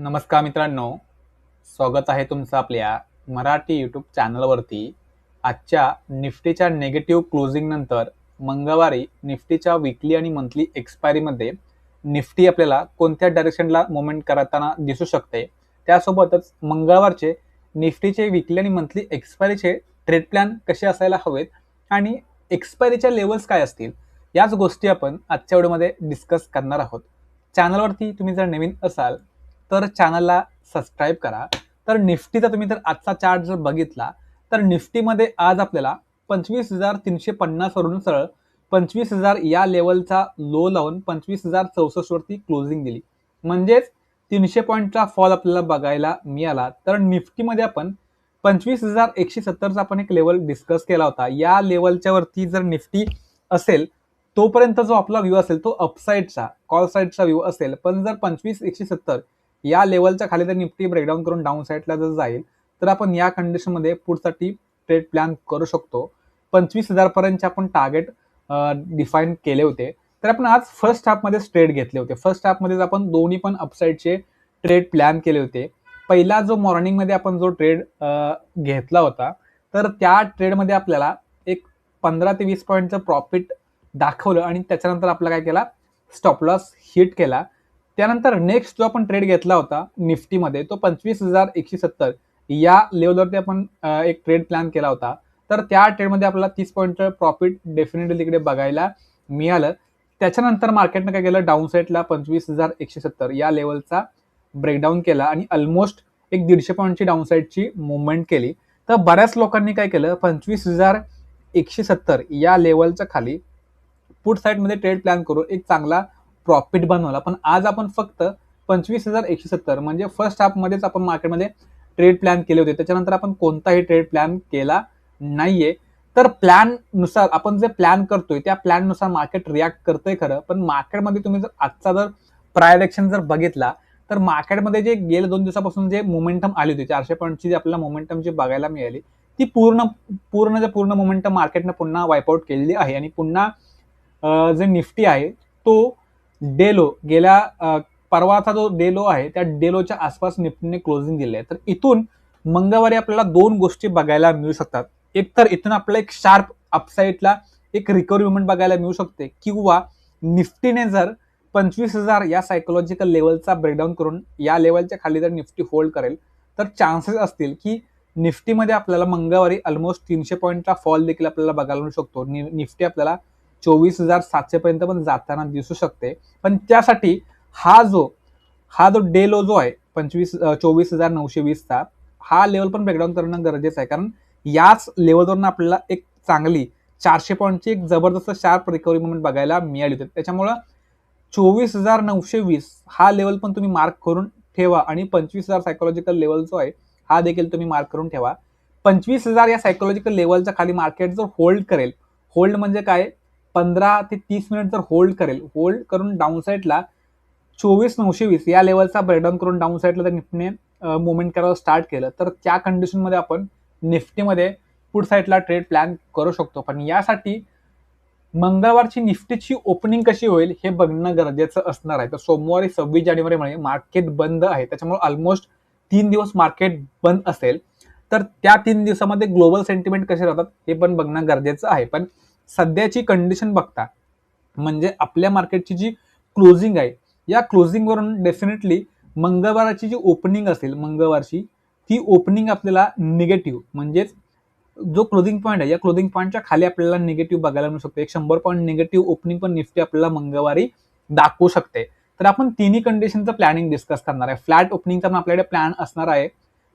नमस्कार मित्रांनो. स्वागत आहे तुमचं आपल्या मराठी यूट्यूब चॅनलवरती. आजच्या निफ्टीच्या नेगेटिव्ह क्लोजिंग नंतर मंगळवारी निफ्टीच्या विकली आणि मंथली एक्सपायरीमध्ये निफ्टी आपल्याला कोणत्या डायरेक्शनला मुवमेंट करताना दिसू शकते? त्यासोबतच मंगळवारचे निफ्टीचे विकली आणि मंथली एक्सपायरीचे ट्रेड प्लॅन कसे असायला हवेत? आणि एक्सपायरीच्या लेवल्स काय असतील? याच गोष्टी आपण आजच्या व्हिडिओमध्ये डिस्कस करणार आहोत. चॅनलवरती तुम्ही जर नवीन असाल तर चॅनलला सबस्क्राईब करा. तर निफ्टीचा तुम्ही तर आजचा चार्ट जर बघितला तर निफ्टीमध्ये आज आपल्याला पंचवीस हजार तीनशे पन्नासवरून सरळ पंचवीस हजार या लेवलचा लो लावून पंचवीस हजार चौसष्ट वरती क्लोजिंग दिली. म्हणजेच तीनशे पॉईंटचा फॉल आपल्याला बघायला मिळाला. तर निफ्टीमध्ये आपण पंचवीस हजार एकशे सत्तरचा आपण एक लेवल डिस्कस केला होता. या लेवलच्या वरती जर निफ्टी असेल तोपर्यंत जो आपला व्ह्यू असेल तो अपसाईडचा कॉल साईडचा व्ह्यू असेल. पण जर पंचवीस एकशे सत्तर या लेवलच्या खाली जर निफ्टी ब्रेकडाऊन करून डाऊन साईडला जर जाईल तर आपण या कंडिशनमध्ये पुढसाठी ट्रेड प्लॅन करू शकतो. पंचवीस हजारपर्यंतचे आपण टार्गेट डिफाईन केले होते. तर आपण आज फर्स्ट हाफमध्ये ट्रेड घेतले होते. फर्स्ट हाफमध्ये आपण दोन्ही पण अपसाईडचे ट्रेड प्लॅन केले होते. पहिला जो मॉर्निंगमध्ये आपण जो ट्रेड घेतला होता तर त्या ट्रेडमध्ये आपल्याला एक पंधरा ते वीस पॉईंटचं प्रॉफिट दाखवलं आणि त्याच्यानंतर आपला काय केला? स्टॉप लॉस हिट केला. त्यानंतर नेक्स्ट जो आपण ट्रेड घेतला होता निफ्टीमध्ये तो पंचवीस हजार एकशे सत्तर. या लेवलवरती आपण एक ट्रेड प्लॅन केला होता. तर त्या ट्रेडमध्ये आपल्याला तीस पॉईंटचं प्रॉफिट डेफिनेटली तिकडे बघायला मिळालं. त्याच्यानंतर मार्केटनं काय केलं? डाऊन साईडला पंचवीस हजार एकशे सत्तर. या लेवलचा ब्रेकडाऊन केला आणि ऑलमोस्ट एक दीडशे पॉईंटची डाऊन साईडची मुवमेंट केली. तर बऱ्याच लोकांनी काय केलं? पंचवीस हजार एकशे सत्तर या लेवलच्या खाली पुट साईडमध्ये ट्रेड प्लॅन करून एक चांगला प्रॉफिट बनवला. पण आज आपण फक्त पंचवीस हजार एकशे सत्तर म्हणजे फर्स्ट हाफमध्येच आपण मार्केटमध्ये ट्रेड प्लॅन केले होते. त्याच्यानंतर आपण कोणताही ट्रेड प्लॅन केला नाहीये. तर प्लॅननुसार आपण जे प्लॅन करतोय त्या प्लॅननुसार मार्केट रिॲक्ट करतंय खरं. पण मार्केटमध्ये तुम्ही जर आजचा जर प्रायरेक्शन जर बघितला तर मार्केटमध्ये जे गेल्या दोन दिवसापासून जे मोमेंटम आली होती चारशे पॉईंटची जी आपल्याला मोमेंटम जी बघायला मिळाली ती पूर्ण पूर्ण जे पूर्ण मोमेंटम मार्केटनं पुन्हा वाईपआउट केलेली आहे. आणि पुन्हा जे निफ्टी आहे तो डेलो गेल्या परवाचा जो डेलो आहे त्या डेलोच्या आसपास निफ्टीने क्लोजिंग दिले आहे. तर इथून मंगळवारी आपल्याला दोन गोष्टी बघायला मिळू शकतात. एक तर इथून आपल्याला एक शार्प अपसाईडला एक रिकव्हरी मुवमेंट बघायला मिळू शकते. किंवा निफ्टीने जर पंचवीस हजार या सायकोलॉजिकल लेवलचा ब्रेकडाऊन करून या लेवलच्या खाली जर निफ्टी होल्ड करेल तर चान्सेस असतील की निफ्टीमध्ये आपल्याला मंगळवारी ऑलमोस्ट तीनशे पॉईंटचा फॉल देखील आपल्याला बघायला मिळू शकतो. निफ्टी आपल्याला चोवीस हजार सातशे पर्यंत पण जाताना दिसू शकते. पण त्यासाठी हा जो हा जो डे लो जो आहे पंचवीस चोवीस हजार नऊशे वीसचा हा लेवल पण ब्रेकडाऊन करणं गरजेचं आहे. कारण याच लेवलवरून आपल्याला एक चांगली चारशे पॉईंटची एक जबरदस्त शार्प रिकव्हरी मुवमेंट बघायला मिळाली होती. त्याच्यामुळं चोवीस हजार नऊशे वीस हा लेवल पण तुम्ही मार्क करून ठेवा आणि पंचवीस हजार सायकोलॉजिकल लेवल जो आहे हा देखील तुम्ही मार्क करून ठेवा. पंचवीस हजार या सायकोलॉजिकल लेवलच्या खाली मार्केट जर होल्ड करेल होल्ड म्हणजे काय? पंधरा ते तीस मिनिट जर होल्ड करेल होल्ड करून डाऊन साईडला चोवीस नऊशे वीस या लेवलचा ब्रेकडाऊन करून डाऊन साईडला जर निफ्टीने मुवमेंट करायला स्टार्ट केलं तर त्या कंडिशनमध्ये आपण निफ्टीमध्ये पुढ साईडला ट्रेड प्लॅन करू शकतो. पण यासाठी मंगळवारची निफ्टीची ओपनिंग कशी होईल हे बघणं गरजेचं असणार आहे. तर सोमवारी सव्वीस जानेवारीमुळे म्हणजे मार्केट बंद आहे. त्याच्यामुळे ऑलमोस्ट तीन दिवस मार्केट बंद असेल. तर त्या तीन दिवसामध्ये ग्लोबल सेंटिमेंट कसे राहतात हे पण बघणं गरजेचं आहे. पण सध्याची कंडिशन बघता म्हणजे आपल्या मार्केटची जी क्लोजिंग आहे या क्लोजिंगवरून डेफिनेटली मंगळवारची जी ओपनिंग असेल मंगळवारची ती ओपनिंग आपल्याला निगेटिव्ह म्हणजेच जो क्लोजिंग पॉईंट आहे या क्लोजिंग पॉईंटच्या खाली आपल्याला निगेटिव्ह बघायला मिळू शकतो. एक शंभर पॉईंट निगेटिव्ह ओपनिंग पण निफ्टी आपल्याला मंगळवारी दाखवू शकते. तर आपण तिन्ही कंडिशनचं प्लॅनिंग डिस्कस करणार आहे. फ्लॅट ओपनिंगचा पण आपल्याकडे प्लॅन असणार आहे.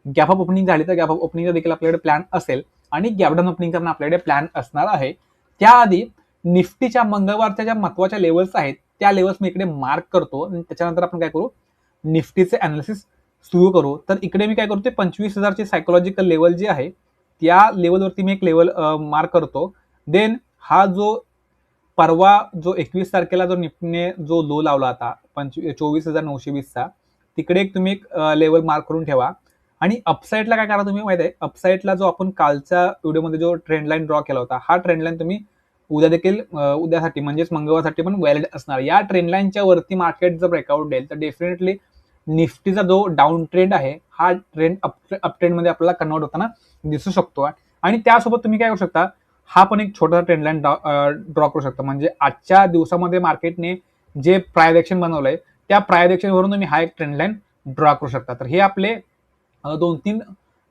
गॅप ऑफ ओपनिंग झाली तर गॅप ऑफ ओपनिंगचा देखील आपल्याकडे प्लॅन असेल. आणि गॅपडाऊन ओपनिंगचा पण आपल्याकडे प्लॅन असणार आहे. त्याआधी निफ्टीच्या मंगळवारच्या ज्या महत्त्वाच्या लेवल्स आहेत त्या लेवल्स मी इकडे मार्क करतो आणि त्याच्यानंतर आपण काय करू? निफ्टीचे अनालिसिस सुरू करू. तर इकडे मी काय करतो पंचवीस हजारची सायकोलॉजिकल लेवल जी आहे त्या लेवलवरती मी एक लेवल मार्क करतो. देन हा जो परवा जो एकवीस तारखेला जो निफ्टीने जो लो लावला होता पंचवी चोवीस हजार नऊशे वीसचा तिकडे एक तुम्ही एक लेवल मार्क करून ठेवा. आणि अपसाईडला काय करा तुम्ही माहिती आहे अपसाईडला जो आपण कालच्या व्हिडिओमध्ये जो ट्रेंड लाईन ड्रॉ केला होता हा ट्रेंड लाईन तुम्ही उद्या देखील उद्यासाठी म्हणजेच मंगळवारसाठी पण व्हॅलिड असणार. या ट्रेंड लाईनच्या वरती मार्केट जर ब्रेकआउट देईल तर डेफिनेटली निफ्टीचा जो डाऊन ट्रेंड आहे हा ट्रेंड अप अप ट्रेंडमध्ये आपल्याला कन्वर्ट होताना दिसू शकतो. आणि त्यासोबत तुम्ही काय करू शकता हा पण एक छोटासा ट्रेंड लाईन ड्रॉ करू शकता. म्हणजे आजच्या दिवसामध्ये मार्केटने जे प्रायदेक्शन बनवलंय त्या प्रायदेक्शन तुम्ही हा एक ट्रेंड लाईन ड्रॉ करू शकता. तर हे आपले दोन तीन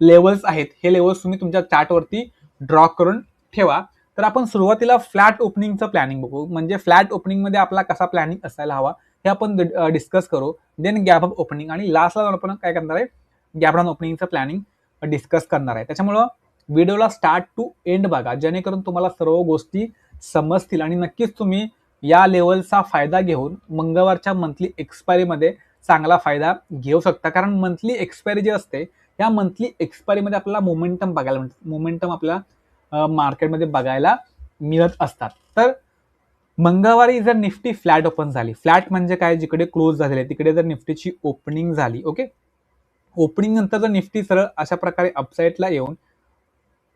लेवल्स आहेत. हे लेवल्स तुम्ही तुमच्या चार्टवरती ड्रॉ करून ठेवा. तर आपण सुरुवातीला फ्लॅट ओपनिंगचं प्लॅनिंग बघू. म्हणजे फ्लॅट ओपनिंगमध्ये आपला कसा प्लॅनिंग असायला हवा हे आपण डिस्कस करू. देन गॅप अप ओपनिंग आणि लास्टला आपण काय करणार आहे? गॅप डाऊन ओपनिंगचं प्लॅनिंग डिस्कस करणार आहे. त्याच्यामुळं व्हिडिओला स्टार्ट टू एंड बघा. जेणेकरून तुम्हाला सर्व गोष्टी समजतील. आणि नक्कीच तुम्ही या लेवलचा फायदा घेऊन मंगळवारच्या मंथली एक्सपायरीमध्ये चांगला फायदा घेऊ शकता. कारण मंथली एक्सपायरी जी असते या मंथली एक्सपायरीमध्ये आपल्याला मोमेंटम बघायला मिळतं. मोमेंटम आपल्याला मार्केटमध्ये बघायला मिळत असतात. तर मंगळवारी जर निफ्टी फ्लॅट ओपन झाली फ्लॅट म्हणजे काय? जिकडे क्लोज झालेले तिकडे जर निफ्टीची ओपनिंग झाली ओके ओपनिंग नंतर जर निफ्टी सरळ अशा प्रकारे अपसाईडला येऊन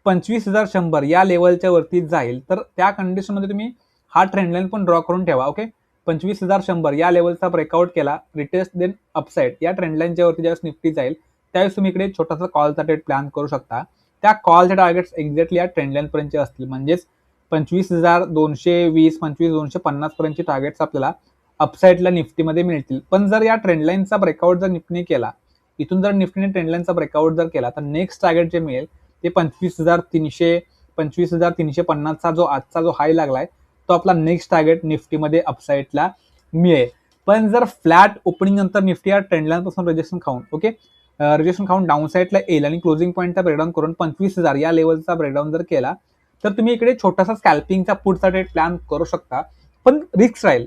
पंचवीस हजार शंभर या लेवलच्या वरती जाईल तर त्या कंडिशनमध्ये तुम्ही हा ट्रेंडलाईन पण ड्रॉ करून ठेवा ओके पंचवीस हजार शंभर या लेवलचा ब्रेकआउट केला. रिटेस्ट देन अपसाईड या ट्रेंडलाईनच्यावरती वरती ज्यावेळेस निफ्टी जाईल त्यावेळेस तुम्ही इकडे छोटासा कॉलचा ट्रेड प्लॅन करू शकता. त्या कॉलचे टार्गेट्स एक्झॅक्टली या ट्रेंड असतील. म्हणजेच पंचवीस हजार दोनशे वीस पंचवीस दोनशे पन्नास पर्यंतचे टार्गेट्स आपल्याला अपसाईडला निफ्टीमध्ये मिळतील. पण जर या ट्रेंडलाईनचा ब्रेकआउट जर निफ्टीने केला इथून जर निफ्टीने ट्रेंडलाईनचा ब्रेकआउट जर केला तर नेक्स्ट टार्गेट जे मिळेल ते पंचवीस हजार तीनशे पंचवीस हजार तीनशे पन्नासचा जो आजचा जो हाय लागलाय तो आपला नेक्स्ट टार्गेट निफ्टीमध्ये अपसाईडला मिळेल. पण जर फ्लॅट ओपनिंग नंतर निफ्टी या ट्रेंडलाईन पासून खाऊन ओके रजिस्ट्रेशन खाऊन डाऊन साईडला येईल आणि क्लोजिंग पॉईंटचा ब्रेकडाऊन करून पंचवीस हजार या लेवलचा ब्रेकडाऊन जर केला तर तुम्ही इकडे छोटासा स्कॅल्पिंगचा पुढचा ट्रेड प्लॅन करू शकता. पण रिक्स राहील.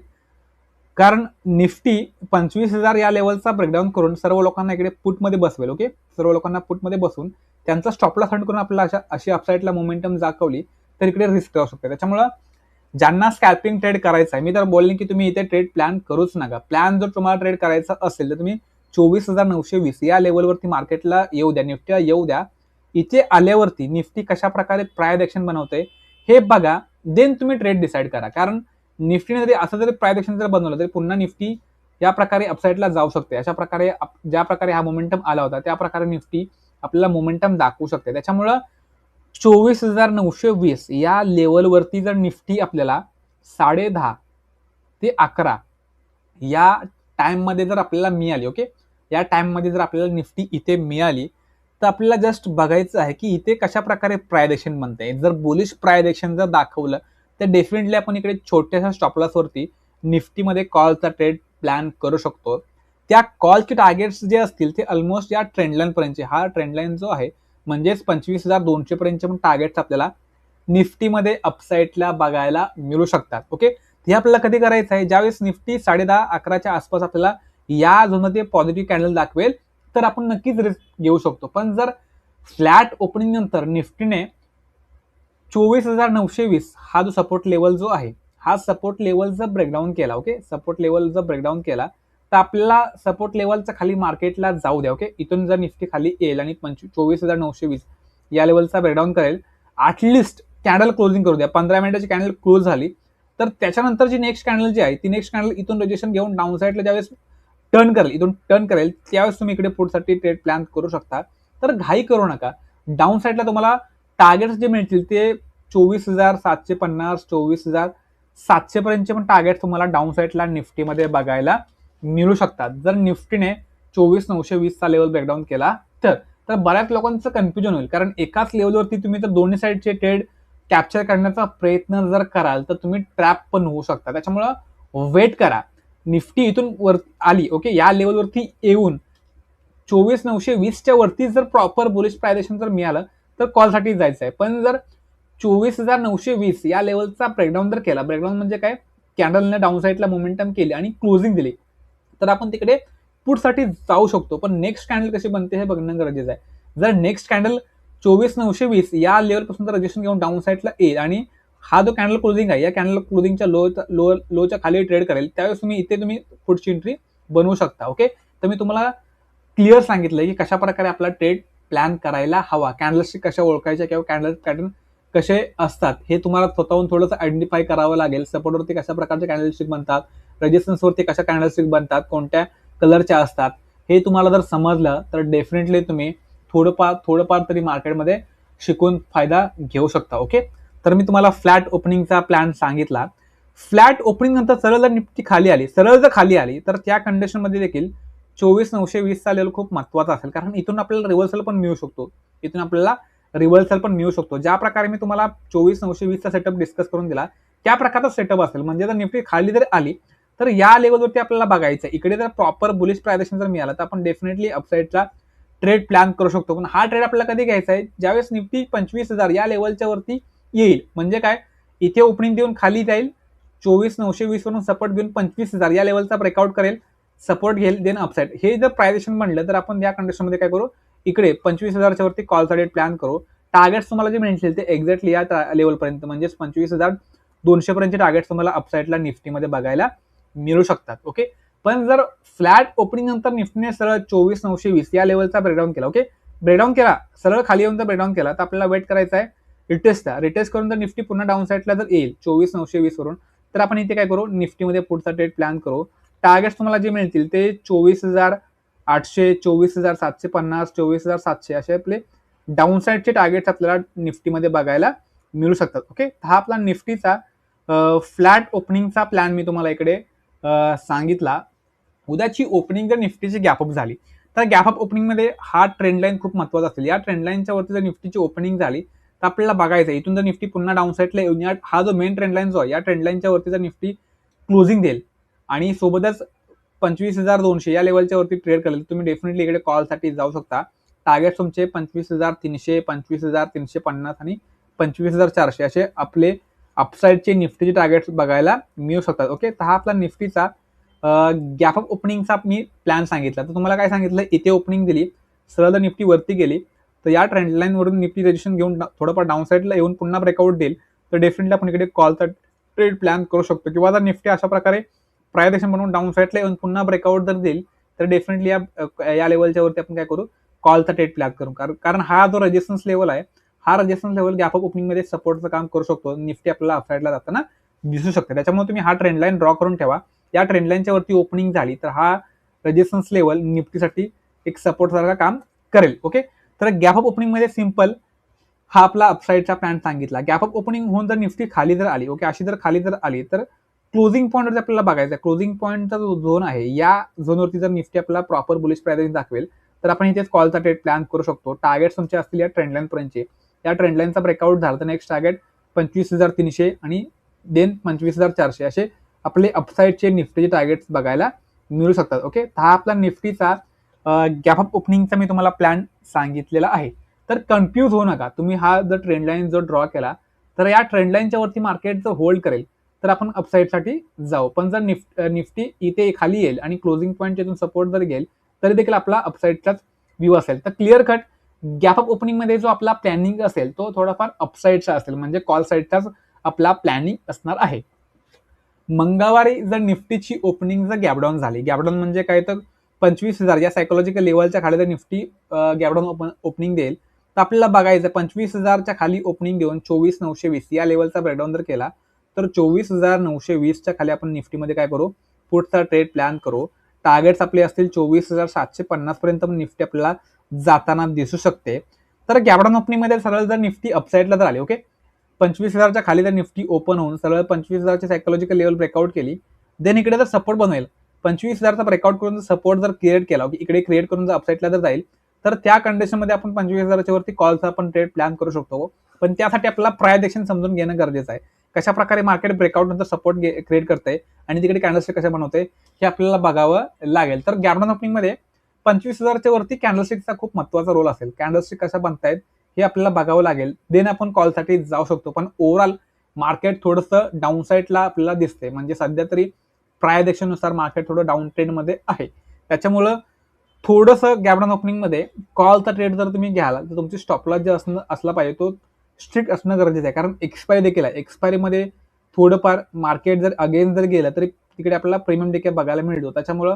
कारण निफ्टी पंचवीस हजार या लेवलचा ब्रेकडाऊन करून सर्व लोकांना इकडे पुटमध्ये बसवेल ओके सर्व लोकांना पुटमध्ये बसून त्यांचा स्टॉपला हंड करून आपल्याला अशा अशी अपसाईडला मोमेंटम दाखवली तर इकडे रिस्क राहू शकते. त्याच्यामुळं ज्यांना स्कॅल्पिंग ट्रेड करायचं आहे. मी तर बोलले की तुम्ही इथे ट्रेड प्लॅन करूच नका. प्लॅन जर तुम्हाला ट्रेड करायचा असेल तर तुम्ही चोवीस हजार नऊशे वीस या लेवलवरती मार्केटला येऊ द्या निफ्टीला येऊ द्या. इथे आल्यावरती निफ्टी कशा प्रकारे प्रायद बनवते हे बघा. देन तुम्ही ट्रेड डिसाईड करा. कारण निफ्टीने जरी असं जरी प्रायदॅक्शन जर बनवलं तरी पुन्हा निफ्टी या प्रकारे अपसाईडला जाऊ शकते. अशा प्रकारे ज्या प्रकारे हा मोमेंटम आला होता त्या प्रकारे निफ्टी आपल्याला मोमेंटम दाखवू शकते. त्याच्यामुळं चोवीस हजार नऊशे वीस या लेवलवरती जर निफ्टी आपल्याला साडे दहा ते अकरा या टाइममध्ये जर आपल्याला मिळाली ओके? या टाइममध्ये जर आपल्याला निफ्टी इथे मिळाली तर आपल्याला जस्ट बघायचं आहे की इथे कशा प्रकारे प्रायदेशन येईल जर बोलिश प्रायदेशन जर दाखवलं तर डेफिनेटली आपण इकडे छोट्याशा स्टॉपलॉसवरती निफ्टीमध्ये कॉलचा ट्रेड प्लॅन करू शकतो. त्या कॉलचे टार्गेट्स जे असतील ते ऑलमोस्ट या ट्रेंडलाईनपर्यंतचे हा ट्रेंडलाईन जो आहे म्हणजेच पंचवीस हजार दोनशे पर्यंतचे पण टार्गेट्स आपल्याला निफ्टीमध्ये अपसाईडला बघायला मिळू शकतात. ओके हे आपल्याला कधी करायचं आहे? ज्यावेळेस निफ्टी साडे दहा अकराच्या आसपास आपल्याला या झोनमध्ये पॉझिटिव्ह कॅन्डल दाखवेल तर आपण नक्कीच रिस्क घेऊ शकतो. पण जर फ्लॅट ओपनिंग नंतर निफ्टीने चोवीस हजार नऊशे वीस हा जो सपोर्ट लेवल जो आहे हा सपोर्ट लेवल जर ब्रेकडाऊन केला ओके सपोर्ट लेवल जर ब्रेकडाऊन केला तर आपल्याला सपोर्ट लेवलचा खाली मार्केटला जाऊ द्या ओके इथून जर निफ्टी खाली येईल आणि पंचवीस चोवीस हजार नऊशे वीस या लेवलचा ब्रेकडाऊन करेल ॲटलिस्ट कॅन्डल क्लोजिंग करू द्या. पंधरा मिनिटाची कॅन्डल क्लोज झाली तर त्याच्यानंतर जी नेक्स्ट कॅन्डल जी आहे ती नेक्स्ट कॅन्डल इथून रजिस्ट्रेशन घेऊन डाऊन साईडला ज्यावेळेस टर्न करेल इथून टर्न करेल त्यावेळेस तुम्ही इकडे पुढसाठी ट्रेड प्लॅन करू शकता. तर घाई करू नका. डाऊन साईडला तुम्हाला टार्गेट्स जे मिळतील ते चोवीस हजार सातशे पन्नास चोवीस हजार सातशेपर्यंतचे पण टार्गेट तुम्हाला डाऊन साईडला निफ्टीमध्ये बघायला मिळू शकतात. जर निफ्टीने चोवीस नऊशे वीसचा लेवल ब्रेकडाऊन केला तर तर बऱ्याच लोकांचं कन्फ्युजन होईल. कारण एकाच लेवलवरती तुम्ही तर दोन्ही साईडचे ट्रेड कॅप्चर करण्याचा प्रयत्न जर कराल तर तुम्ही ट्रॅप पण होऊ शकता. त्याच्यामुळं वेट करा. निफ्टी इथून वर आली ओके या लेवलवरती येऊन चोवीस नऊशे वीसच्या वरती जर प्रॉपर बुलिश प्रायझेशन जर मिळालं तर कॉलसाठी जायचं आहे पण जर चोवीस हजार नऊशे वीस या लेवलचा ब्रेकडाऊन जर केला ब्रेकडाऊन म्हणजे काय? कॅन्डलने डाऊन साईडला मोमेंटम केली आणि क्लोजिंग दिली. तर आपण तिकडे पुढसाठी जाऊ शकतो. पण नेक्स्ट कॅन्डल कशी बनते हे बघणं गरजेचं आहे. जर नेक्स्ट कॅन्डल चोवीस नऊशे वीस या लेवलपासून जर रजिस्ट्रेशन घेऊन डाऊन साईडला येईल आणि हा जो कॅन्डल क्लोजिंग आहे या कॅन्डल क्लोजिंगच्या लो लो लोच्या खाली ट्रेड करेल त्यावेळेस तुम्ही इथे तुम्ही पुढची एंट्री बनवू शकता ओके तर मी तुम्हाला क्लिअर सांगितलं की कशा प्रकारे आपला ट्रेड प्लॅन करायला हवा. कॅन्डल्सची कशा ओळखायच्या किंवा कॅन्डल पॅटर्न कसे असतात हे तुम्हाला स्वतःहून थोडंसं आयडेंटिफाय करावं लागेल. सपोर्टवरती कशा प्रकारचे कॅन्डलशिप बनतात रेजिस्टन्सवरती कशा कॅन्डलस्टिक बनतात? कोणत्या कलरच्या असतात? हे तुम्हाला जर समजलं तर डेफिनेटली तुम्ही थोडंफार थोडंफार तरी मार्केटमध्ये शिकून फायदा घेऊ शकता ओके तर मी तुम्हाला फ्लॅट ओपनिंगचा प्लॅन सांगितला. फ्लॅट ओपनिंग नंतर सरळ जर निफ्टी खाली आली सरळ जर खाली आली तर त्या कंडिशनमध्ये देखील चोवीस नऊशे वीसचा लेवल खूप महत्त्वाचा असेल. कारण इथून आपल्याला रिव्हर्सल पण मिळू शकतो. इथून आपल्याला रिव्हर्सल पण मिळू शकतो. ज्या प्रकारे मी तुम्हाला चोवीस नऊशे वीसचा सेटअप डिस्कस करून दिला त्या प्रकारचा सेटअप असेल. म्हणजे जर निफ्टी खाली जर आली तर या लेवलवरती आपल्याला बघायचं इकडे जर प्रॉपर बुलिश प्रायदेशन जर मिळालं तर आपण डेफिनेटली अपसाईडला ट्रेड प्लॅन करू शकतो. पण हा ट्रेड आपल्याला कधी घ्यायचा आहे? ज्यावेळेस निफ्टी पंचवीस हजार या लेवलच्या वरती येईल. म्हणजे काय? इथे ओपनिंग देऊन खाली जाईल. चोवीस नऊशे वीस वरून सपोर्ट घेऊन पंचवीस हजार या लेवलचा ब्रेकआउट करेल. सपोर्ट घेईल देन अपसाईड हे जर प्रायदेशन म्हणलं तर आपण या कंडिशनमध्ये काय करू? इकडे पंचवीस हजारच्या वरती कॉलचा डेट प्लॅन करू. टार्गेट्स तुम्हाला जे मिळतील ते एक्झॅक्टली या लेवलपर्यंत म्हणजेच पंचवीस हजार दोनशे पर्यंतचे टार्गेट्स तुम्हाला अपसाईडला निफ्टीमध्ये बघायला मिळू शकतात ओके पण जर फ्लॅट ओपनिंग नंतर निफ्टीने सरळ चोवीस नऊशे वीस या लेवलचा ब्रेकडाऊन केला ओके ब्रेकडाऊन केला सरळ खाली येऊन जर ब्रेकडाऊन केला तर आपल्याला वेट करायचा आहे रिटेस्टचा रिटेस्ट करून जर निफ्टी पुन्हा डाऊन साईडला जर येईल चोवीस नऊशे वीस वरून तर आपण इथे काय करू? निफ्टीमध्ये पुढचा ट्रेड प्लॅन करू. टार्गेट्स तुम्हाला जे मिळतील ते चोवीस हजार आठशे चोवीस हजार सातशे पन्नास चोवीस हजार सातशे असे आपले डाऊन साईडचे टार्गेट्स आपल्याला निफ्टीमध्ये बघायला मिळू शकतात ओके हा आपला निफ्टीचा फ्लॅट ओपनिंगचा प्लॅन मी तुम्हाला इकडे सांगितला उद्याची ओपनिंग जर निफ्टीची गॅपअप झाली तर गॅपअप ओपनिंगमध्ये हा ट्रेंडलाईन खूप महत्त्वाचा असेल. या ट्रेंडलाईनच्या वरती जर निफ्टीची ओपनिंग झाली तर आपल्याला बघायचं इथून जर निफ्टी पुन्हा डाऊन साईडला येऊन या हा जो मेन ट्रेंडलाईन जो आहे या ट्रेंडलाईनच्या वरती जर निफ्टी क्लोजिंग देईल आणि सोबतच पंचवीस हजार दोनशे या लेवलच्या वरती ट्रेड करेल तुम्ही डेफिनेटली इकडे कॉलसाठी जाऊ शकता. टार्गेट तुमचे पंचवीस हजार तीनशे पंचवीस हजार तीनशे पन्नास आणि पंचवीस हजार चारशे असे आपले अपसाईडचे निफ्टीचे टार्गेट्स बघायला मिळू शकतात ओके तर हा आपला निफ्टीचा गॅप ऑफ ओपनिंगचा मी प्लॅन सांगितला. तर तुम्हाला काय सांगितलं? इथे ओपनिंग दिली सरळ निफ्टी वरती गेली तर या ट्रेंड निफ्टी रजिस्ट्रेशन घेऊन थोडंफार डाऊन साईडला येऊन पुन्हा ब्रेकआउट देईल तर डेफिनेटली आपण इकडे कॉलचा ट्रेड प्लॅन करू शकतो. किंवा जर निफ्टी अशा प्रकारे प्रायदेशन बनवून डाऊन साईडला येऊन पुन्हा ब्रेकआउट जर देईल तर डेफिनेटली या या लेवलच्या वरती आपण काय करू? कॉलचा ट्रेड प्लॅन करू. कारण हा जो रेजिस्टन्स लेवल आहे हा रजिस्टन्स लेवल गॅप ऑफ ओपनिंगमध्ये सपोर्टचं काम करू शकतो. निफ्टी आपल्याला अपसाईडला जाताना दिसू शकते. त्याच्यामुळे तुम्ही हा ट्रेंड लाईन ड्रॉ करून ठेवा. या ट्रेंड लाईनच्या वरती ओपनिंग झाली तर हा रेजिस्टन्स लेवल निफ्टीसाठी एक सपोर्ट सारखा काम करेल. ओके तर गॅप ऑफ ओपनिंगमध्ये सिंपल हा आपला अपसाईडचा प्लॅन सांगितला. गॅप ऑफ ओपनिंग होऊन जर निफ्टी खाली जर आली ओके अशी जर खाली जर आली तर क्लोजिंग पॉईंट आपल्याला बघायचा क्लोजिंग पॉईंटचा जो झोन आहे या झोनवरती जर निफ्टी आपल्याला प्रॉपर बुलिश प्रायझिंग दाखवेल तर आपण इथेच कॉलचा ट्रेड प्लॅन करू शकतो. टार्गेट तुमचे असतील या ट्रेंडलाईनपर्यंतचे या ट्रेंडलाईनचा ब्रेकआउट झाला तर नेक्स्ट टार्गेट पंचवीस हजार तीनशे आणि देन पंचवीस हजार चारशे. असे आपले अपसाईडचे निफ्टीचे टार्गेट्स बघायला मिळू शकतात ओके हा आपला निफ्टीचा गॅप अप ओपनिंगचा मी तुम्हाला प्लॅन सांगितलेला आहे. तर कन्फ्यूज होऊ नका. तुम्ही हा जर ट्रेंड लाईन जो ड्रॉ केला तर या ट्रेंडलाईनच्या वरती मार्केट जर होल्ड करेल तर आपण अपसाईडसाठी जाऊ. पण जर निफ्ट निफ्टी इथे खाली येईल आणि क्लोजिंग पॉईंट इथून सपोर्ट जर घेईल तरी देखील आपला अपसाईडचाच व्ह्यू असेल. तर क्लिअर कट गॅप अप ओपनिंगमध्ये जो आपला प्लॅनिंग असेल तो थोडाफार अपसाईडचा असेल म्हणजे कॉल साईडचाच आपला प्लॅनिंग असणार आहे. मंगळवारी जर निफ्टीची ओपनिंग जर गॅपडाऊन झाली गॅपडाऊन म्हणजे काय तर पंचवीस हजार या सायकोलॉजिकल लेवलच्या खाली जर निफ्टी गॅपडाऊन ओपन ओपनिंग देईल तर आपल्याला बघायचं पंचवीस हजारच्या खाली ओपनिंग देऊन चोवीस नऊशे वीस या लेवलचा ब्रेकडाऊन जर केला तर चोवीस हजार नऊशे वीसच्या खाली आपण निफ्टीमध्ये काय करू? पुढचा ट्रेड प्लॅन करू. टार्गेट्स आपले असतील चोवीस हजार सातशे पन्नास पर्यंत निफ्टी आपल्याला जाताना दिसू शकते. तर गॅपडाऊन ओपनिंगमध्ये सरळ जर निफ्टी अपसाईडला जर आली ओके पंचवीस हजारच्या खाली जर निफ्टी ओपन होऊन सरळ पंचवीस हजारची सायकोलॉजिकल लेवल ब्रेकआउट केली देन इकडे जर सपोर्ट बनवेल पंचवीस हजारचा ब्रेकआउट करून जर सपोर्ट जर क्रिएट केला की इकडे क्रिएट करून जर अपसाईडला जर जाईल तर त्या कंडिशनमध्ये आपण पंचवीस हजाराच्या वरती कॉलचा आपण ट्रेड प्लॅन करू शकतो पण त्यासाठी आपल्याला प्रायदेशन समजून घेणं गरजेचं आहे. कशा प्रकारे मार्केट ब्रेकआउट नंतर सपोर्ट क्रिएट करते आणि तिकडे कॅन्डलस्टिक कशा बनवते हे आपल्याला बघावं लागेल. तर गॅबडॉन ओपनिंगमध्ये पंचवीस हजारच्या वरती कॅन्डलस्टिकचा खूप महत्त्वाचा रोल असेल. कॅन्डलस्टिक कशा बनतायत हे आपल्याला बघावं लागेल. देन आपण कॉलसाठी जाऊ शकतो. पण ओव्हरऑल मार्केट थोडंसं डाऊन साईडला आपल्याला दिसते म्हणजे सध्या तरी प्रायदेशानुसार मार्केट थोडं डाऊन ट्रेंडमध्ये आहे. त्याच्यामुळं थोडंसं गॅबडाऊन ओपनिंगमध्ये कॉलचा ट्रेड जर तुम्ही घ्याल तर तुमची स्टॉपलॉस जे असणं असला पाहिजे तो स्ट्रिक्ट असणं गरजेचं आहे. कारण एक्सपायरी देखील आहे. एक्सपायरीमध्ये थोडंफार मार्केट जर अगेन जर गेलं तरी तिकडे आपल्याला प्रीमियम देखील बघायला मिळतो. त्याच्यामुळं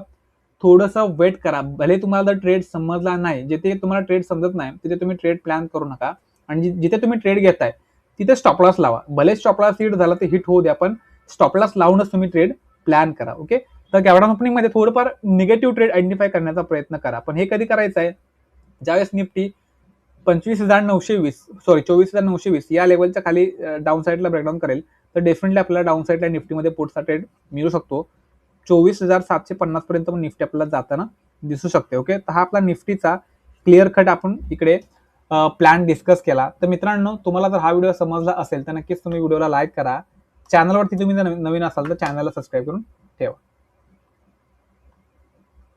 थोडंसं वेट करा. भले तुम्हाला जर ट्रेड समजला नाही जिथे तुम्हाला ट्रेड समजत नाही तिथे तुम्ही ट्रेड प्लॅन करू नका. आणि जिथे तुम्ही ट्रेड घेताय तिथे स्टॉपलॉस लावा. भले स्टॉपलॉस हिट झाला तर हिट होऊ द्या पण स्टॉपलॉस लावूनच तुम्ही ट्रेड प्लॅन करा ओके तर गॅवडाऊन ओपनिंगमध्ये थोडंफार निगेटिव्ह ट्रेड आयडेंटिफाय करण्याचा प्रयत्न करा. पण हे कधी करायचं आहे? ज्यावेळेस निफ्टी पंचवीस हजार नऊशे वीस सॉरी चोवीस हजार नऊशे वीस या लेवलच्या खाली डाऊन साईडला ब्रेकडाऊन करेल तर डेफिनेटली आपल्याला डाऊन साईडला निफ्टीमध्ये पुढचा ट्रेड मिळू शकतो. चोवीस हजार सातशे पन्नास पर्यंत पण निफ्टी आपल्याला जाताना दिसू शकते ओके तर हा आपला निफ्टीचा क्लिअर कट आपण इकडे प्लॅन डिस्कस केला. तर मित्रांनो तुम्हाला जर हा व्हिडिओ समजला असेल तर नक्कीच तुम्ही व्हिडिओला लाईक करा. चॅनलवरती तुम्ही जर नवीन असाल तर चॅनलला सबस्क्राईब करून ठेवा.